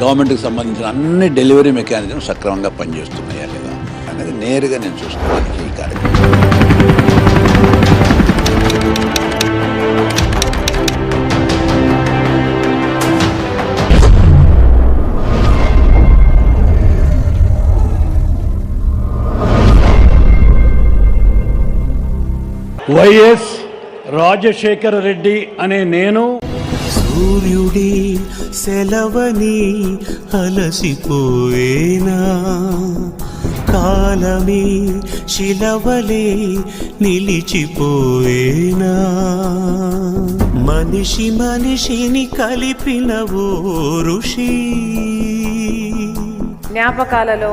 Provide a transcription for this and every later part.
గవర్నమెంట్కి సంబంధించిన అన్ని డెలివరీ మెకానిజం సక్రమంగా పనిచేస్తున్నాయా లేదా అనేది నేరుగా నేను చూసుకోవడానికి ఈ కార్యక్రమం. వైఎస్ రాజశేఖర రెడ్డి అనే నేను సూర్యుడి సెలవని అలసిపోయేనా? కాలమే శిలవలే నిలిచిపోయేనా? మనిషి మనిషిని కలిపిన ఓ ఋషి జ్ఞాపకాలలో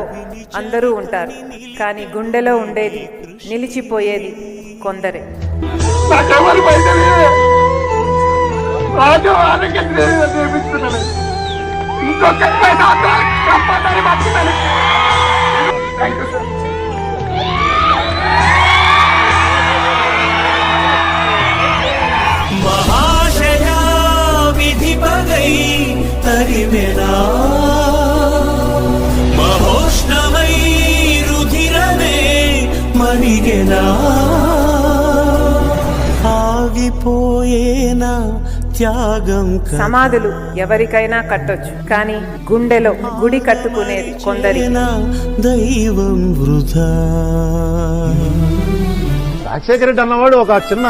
అందరూ ఉంటారు కానీ గుండెలో ఉండేది నిలిచిపోయేది కొందరే. రాజు ఆరోగ్యం నిర్మిస్తున్నాను ఇంకొక సంపాదన మర్చిపోయాను థ్యాంక్ యూ సార్ మహాశయా విధి పగై తరిమెనా. మహోష్ణమై రుధిరమే మరిగెనా ఆగిపోయేనా త్యాగం క- సమాధులు ఎవరికైనా కట్టొచ్చు కానీ గుండెలో గుడి కట్టుకునేది కొందరి దైవం వృధా? రాజశేఖర రెడ్డి అన్నవాడు ఒక చిన్న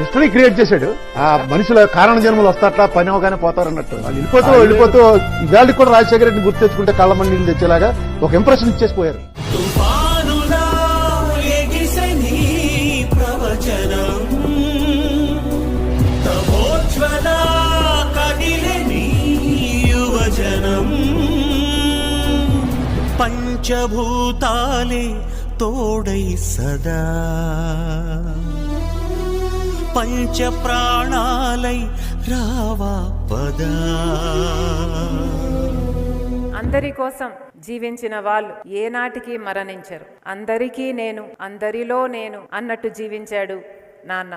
హిస్టరీ క్రియేట్ చేశాడు. ఆ మనుషుల కారణ జన్మలు వస్తాట్లా పని అవగానే పోతారన్నట్టు. వాళ్ళు వెళ్ళిపోతూ వెళ్ళిపోతూ ఇవాళకి కూడా రాజశేఖర రెడ్డిని గుర్తు తెచ్చుకుంటే కళ్ళ మండీలు తెచ్చేలాగా ఒక ఇంప్రెషన్ ఇచ్చేసిపోయారు. యువజనం పంచభూతాలే తోడై సదా. పంచ ప్రాణాలై రావా పదా. అందరి కోసం జీవించిన వాళ్ళు ఏనాటికి మరణించరు. అందరికీ నేను అందరిలో నేను అన్నట్టు జీవించాడు నాన్న.